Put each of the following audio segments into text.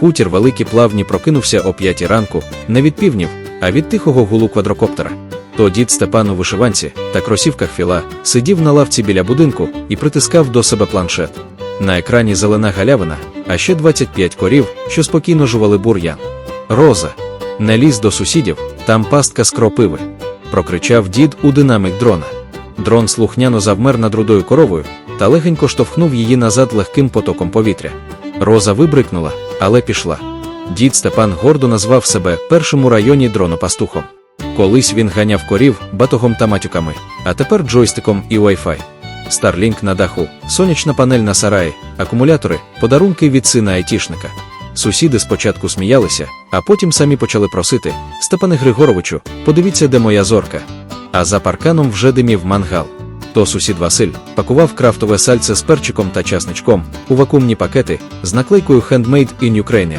Хутір великі плавні прокинувся о п'ятій ранку, не від півнів, а від тихого гулу квадрокоптера. То дід Степан у вишиванці та кросівках філа сидів на лавці біля будинку і притискав до себе планшет. На екрані зелена галявина, а ще 25 корів, що спокійно жували бур'ян. Роза. Не лізь до сусідів, там пастка з кропиви. Прокричав дід у динамік дрона. Дрон слухняно завмер над рудою коровою та легенько штовхнув її назад легким потоком повітря. Роза вибрикнула, але пішла. Дід Степан гордо назвав себе першим у районі дронопастухом. Колись він ганяв корів батогом та матюками, а тепер джойстиком і Wi-Fi. Старлінк на даху, сонячна панель на сараї, акумулятори, подарунки від сина айтішника. Сусіди спочатку сміялися, а потім самі почали просити: Степане Григоровичу, подивіться, де моя зорка. А за парканом вже димів мангал. То сусід Василь пакував крафтове сальце з перчиком та часничком у вакуумні пакети з наклейкою Handmade in Ukraine.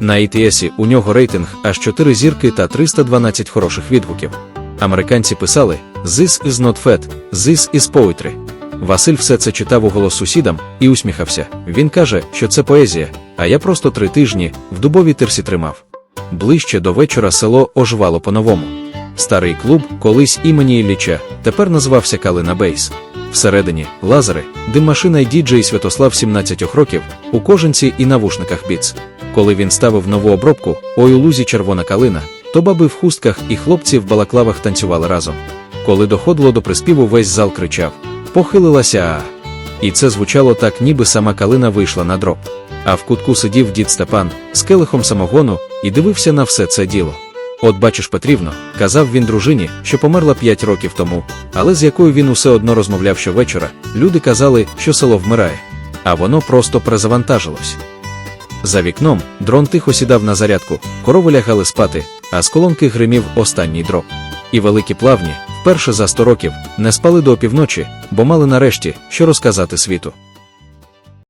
На ATS у нього рейтинг аж 4 зірки та 312 хороших відгуків. Американці писали: This is not fat, this is poetry. Василь все це читав у голос сусідам і усміхався. Він каже, що це поезія, а я просто три тижні в дубовій тирсі тримав. Ближче до вечора село оживало по-новому. Старий клуб, колись імені Ілліча, тепер називався Калина Бейс. Всередині лазери, дим-машина й діджей Святослав 17 років, у кожанці і навушниках біц. Коли він ставив нову обробку, ой у лузі червона калина, то баби в хустках і хлопці в балаклавах танцювали разом. Коли доходило до приспіву, весь зал кричав: Похилилася. а І це звучало так, ніби сама калина вийшла на дроб. А в кутку сидів дід Степан з келихом самогону і дивився на все це діло. От бачиш, Петрівно, казав він дружині, що померла п'ять років тому, але з якою він усе одно розмовляв щовечора, люди казали, що село вмирає, а воно просто перезавантажилось. За вікном дрон тихо сідав на зарядку, корови лягали спати, а з колонки гримів останній дроб. І великі плавні, вперше за сто років, не спали до опівночі, бо мали нарешті, що розказати світу.